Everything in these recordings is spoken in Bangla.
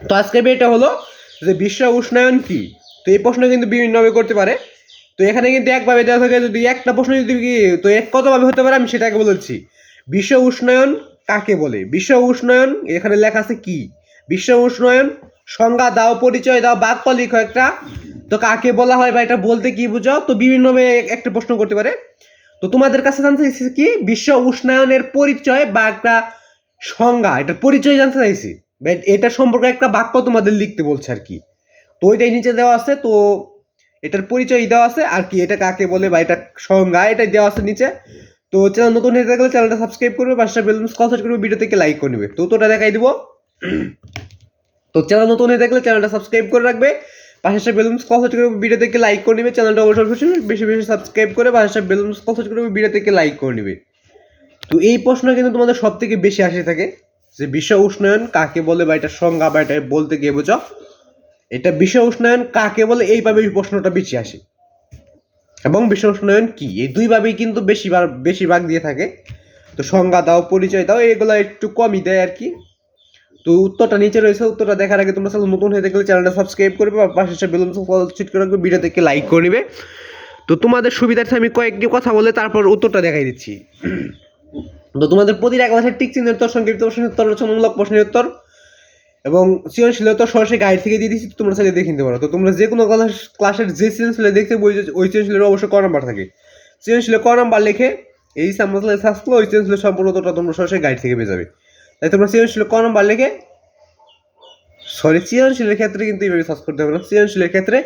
তো আজকে এটা হলো যে বিশ্ব উষ্ণায়ন কি? তো এই প্রশ্ন কিন্তু বিভিন্নভাবে করতে পারে। তো এখানে কিন্তু একভাবে দেওয়া থাকে যদি একটা প্রশ্ন যদি তো এক কতভাবে হতে পারে আমি সেটাকে বলেছি। বিশ্ব উষ্ণায়ন কাকে বলে? বিশ্ব উষ্ণায়ন এখানে লেখা আছে কি? বিশ্ব উষ্ণায়ন, সংজ্ঞা দাও, পরিচয় দাও, বাক্য লিখো একটা। তো কাকে বলা হয় বা এটা বলতে কি বুঝাও? তো বিভিন্নভাবে একটা প্রশ্ন করতে পারে। তো তোমাদের কাছে জানতে চাইছি কি? বিশ্ব উষ্ণায়নের পরিচয় বা একটা সংজ্ঞা, এটার পরিচয় জানতে চাইছি। এটা সম্পর্কে একটা বাক্য তোমাদের লিখতে বলছে আর কি। তো ওইটাই নিচে দেওয়া আছে, তো এটার পরিচয় দেওয়া আছে, আর কি এটা কাকে বলে বা এটা সংজ্ঞা এটা দেওয়া আছে নিচে। তো চ্যানেল নতুন হয়ে থাকলে চ্যানেলটা সাবস্ক্রাইব করবে পাঁচটা বেলুন কনসার্ট করবে ভিডিও থেকে লাইক করে নেবে। তো তোটা দেখাই দিব। তো চ্যানেল নতুন হয়ে থাকলে চ্যানেলটা সাবস্ক্রাইব করে রাখবে পাশের বেলুন কনসার্ট করবে ভিডিও থেকে লাইক করে নেবে চ্যানেলটা অবশ্যই বেশি বেশি সাবস্ক্রাইব করে পাশের বেলুন কনসার্ট করবে ভিডিও থেকে লাইক করে নেবে। তো এই প্রশ্ন কিন্তু তোমাদের সব থেকে বেশি আসে থাকে। যে বিশ্ব উষ্ণায়ন কাকে বলে বা এটা সংজ্ঞা বা এটা বলতে গিয়ে বোঝো? এটা বিশ্ব উষ্ণায়ন কাকে বলে এইভাবে এই প্রশ্নটা বেশি আসে। এবং বিশ্ব উষ্ণায়ন কি? এই দুইভাবেই কিন্তু বেশিবার বেশিরভাগ দিয়ে থাকে। তো সংজ্ঞা দাও, পরিচয় দাও, এগুলো একটু কমই দেয় আর কি। তো উত্তরটা নিচে রয়েছে, উত্তরটা দেখার আগে তোমরা চ্যানেল নতুন হয়ে থাকলে চ্যানেলটা সাবস্ক্রাইব করবে বা পাশে বেলুন চিট করে রাখবে ভিডিও থেকে লাইক করে নেবে। তো তোমাদের সুবিধার্থে আমি কয়েকটি কথা বলে তারপর উত্তরটা দেখাই দিচ্ছি। তো তোমাদের প্রতিটা ক্লাসের টিক চিহ্নের উত্তর, সংক্ষিপ্ত প্রশ্নের উত্তর রচনামূলক প্রশ্নের উত্তর এবং সৃজনশীল উত্তর সরাসরি গাইড থেকে দিয়ে দিচ্ছি তোমরা চাইলে দেখে নিতে পারো। তো তোমরা যে কোনো ক্লাস ক্লাসের যে সৃজনশীল দেখতে বই ওই সৃজনশীলের অবশ্যই ক নাম্বার থাকে। সৃজনশীলে ক নাম্বার লিখে এই সামনে করলে ওই সৃজনশীলের সম্পূর্ণ উত্তরটা তোমরা সরাসরি গাইড থেকে পেয়ে যাবে। তাই তোমরা সৃজনশীলে ক নাম্বার লেখে সরি, সৃজনশীলের ক্ষেত্রে কিন্তু এইভাবে সার্চ করতে হবে না। সৃজনশীলের ক্ষেত্রে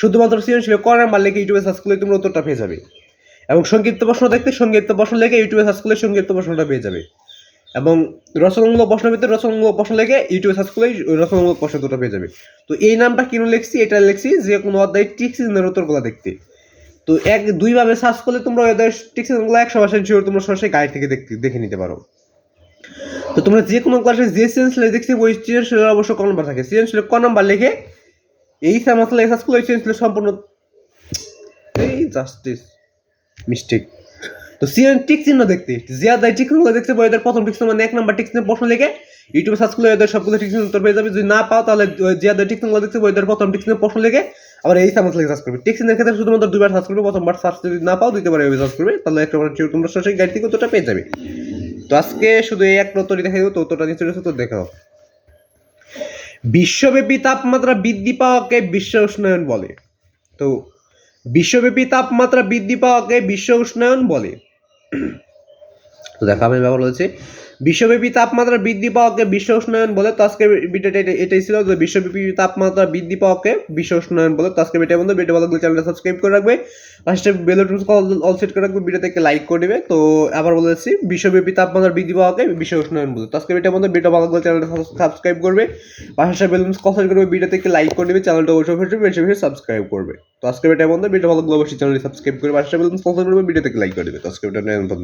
শুধুমাত্র সৃজনশীল ক নাম্বার লিখে ইউটিউবে সার্চ করলে তোমরা উত্তরটা পেয়ে যাবে। এবং সংক্ষিপ্ত প্রশ্ন দেখতে সংক্ষিপ্ত প্রশ্ন লেখে ইউটিউবে সার্চ করলে সংক্ষিপ্ত প্রশ্নটা পেয়ে যাবে। এবং রচনামূলক প্রশ্নের ভিতরে রচনামূলক প্রশ্ন লেখে ইউটিউবে সার্চ করলেই ওই রচনামূলক প্রশ্ন দুটো পেয়ে যাবে। তো এই নামটা কেন লিখছি? এটা লিখছি যে কোনো অধ্যায় টিক সিজনের উত্তরগুলো দেখতে। তো এক দুইভাবে সার্চ করলে তোমরা ওদের টিক সিজনগুলো একশো পার্সেন্ট শিওর তোমরা সরাসরি গাইড থেকে দেখতে, দেখে নিতে পারো। তো তোমরা যে কোনো ক্লাসে যে সৃজনশীলে দেখছি, ওই সৃজনশীলের অবশ্য ক নাম্বার থাকে। সৃজনশীলের ক নাম্বার লিখে এই সামাসলা সার্চ করলে ওই সৃজনশীলের সম্পূর্ণ এই জাস্টিস মিস্টেক তো সিএন টিক চিহ্ন দেখতে। জিয়াদাই টিক চিহ্ন দেখতে এদের প্রথম টিক চিহ্ন মানে এক নাম্বার টিক চিহ্ন প্রশ্ন লিখে ইউটিউবে সার্চ করলে এদের সবগুলো টিক চিহ্ন উত্তর পেয়ে যাবে। যদি না পাও, তাহলে জিয়াদাই টিক চিহ্ন দেখতে এদের প্রথম টিক চিহ্ন প্রশ্ন লিখে আবার এই সামাস লিখে সার্চ করবে। টিক চিহ্নের ক্ষেত্রে শুধুমাত্র দুবার সার্চ করবে, প্রথমবার সার্চ যদি না পাও, দ্বিতীয়বার এভাবে সার্চ করবে, তাহলে একটা তোমরা সরাসরি গাইড থেকে উত্তরটা পেয়ে যাবে। তো আজকে শুধু এই একটা উত্তরই দেখাই দেবো, তো উত্তরটা নিচে রয়েছে, তো দেখাও। বিশ্বব্যাপী তাপমাত্রা বৃদ্ধি পাওয়াকে বিশ্ব উষ্ণায়ন বলে। তো বিশ্বব্যাপী তাপমাত্রা বৃদ্ধি পাওয়াকে বিশ্ব উষ্ণায়ন বলে। তো দেখো আমি ব্যবহার বলেছি বিশ্বব্যাপী তাপমাত্রা বৃদ্ধি পাওয়াকে বিশ্ব উষ্ণায়ন বলে তো ভিডিওটা এটা- এটাই ছিল যে বিশ্বব্যাপী তাপমাত্রা বৃদ্ধি পাওয়াকে বিশ্ব উষ্ণায়ন বলে তো ভিডিও বন্ধু ভিডিও ভালো চ্যানেলটা সাবস্ক্রাইব করে রাখবে। লাস্টে বেল অল সেট করে রাখবে ভিডিও থেকে লাইক করে দেবে। তো আবার বলেছি বিশ্বব্যাপী তাপমাত্রা বৃদ্ধি পাওয়াকে বিশ্ব উষ্ণায়ন বলে। তো ভিডিও বন্ধু ভিডিও ভালো চ্যানেলটা সাবস্ক্রাইব করবে। পাশে বেলুন কল সেট করবে ভিডিও থেকে লাইক করে দেবে চ্যানেলটা অবশ্যই অবশ্যই বেশি বেশি সাবস্ক্রাইব করবে। তো আজকে ভিডিও বন্ধু ভিডিও ভালো অবশ্যই চ্যানেলটি সাবস্ক্রাইব করবে পাশে বেলুন কল সেট করবে ভিডিও থেকে লাইক করে দেবে তো ভিডিও বন্ধু